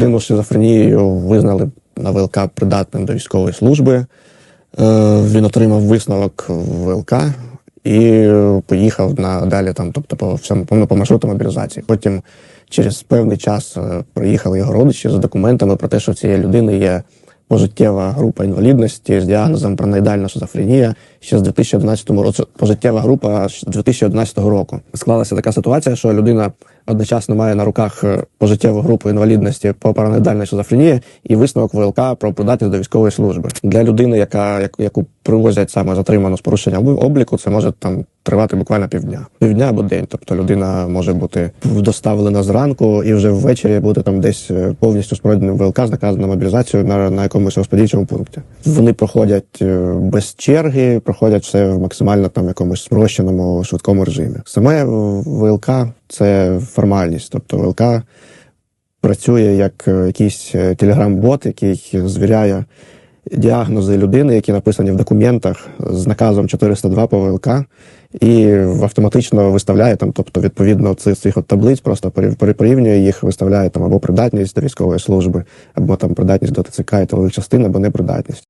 Людину з шизофренією визнали на ВЛК придатним до військової служби. Е, Він отримав висновок ВЛК і поїхав на далі, там, тобто по всьому по, по маршруту мобілізації. Потім через певний час е, приїхали його родичі з документами про те, що в цієї людини є пожиттєва група інвалідності з діагнозом параноїдальна шизофренія ще з 2011 року. Пожиттєва група з 2011 року. Склалася така ситуація, що людина одночасно має на руках е, пожиттєву групу інвалідності по параноїдальній шизофренії і висновок ВЛК про придатність до військової служби. Для людини, яка яку, привозять саме затриману з порушенням обліку, це може там тривати буквально півдня. Півдня або день. Тобто людина може бути доставлена зранку і вже ввечері бути там десь е, повністю з пройденим ВЛК з наказом на мобілізацію на, на якомусь розподільчому пункті. Вони проходять е, без черги, проходять все в максимально там якомусь спрощеному швидкому режимі. Саме ВЛК це формальність, тобто ВЛК працює як е, якийсь е, телеграм-бот, який звіряє діагнози людини, які написані в документах з наказом 402 по ВЛК, і автоматично виставляє там, тобто відповідно цих, от таблиць, просто порів- порів- порівнює їх, виставляє там або придатність до військової служби, або там придатність до ТЦК і тилових або непридатність.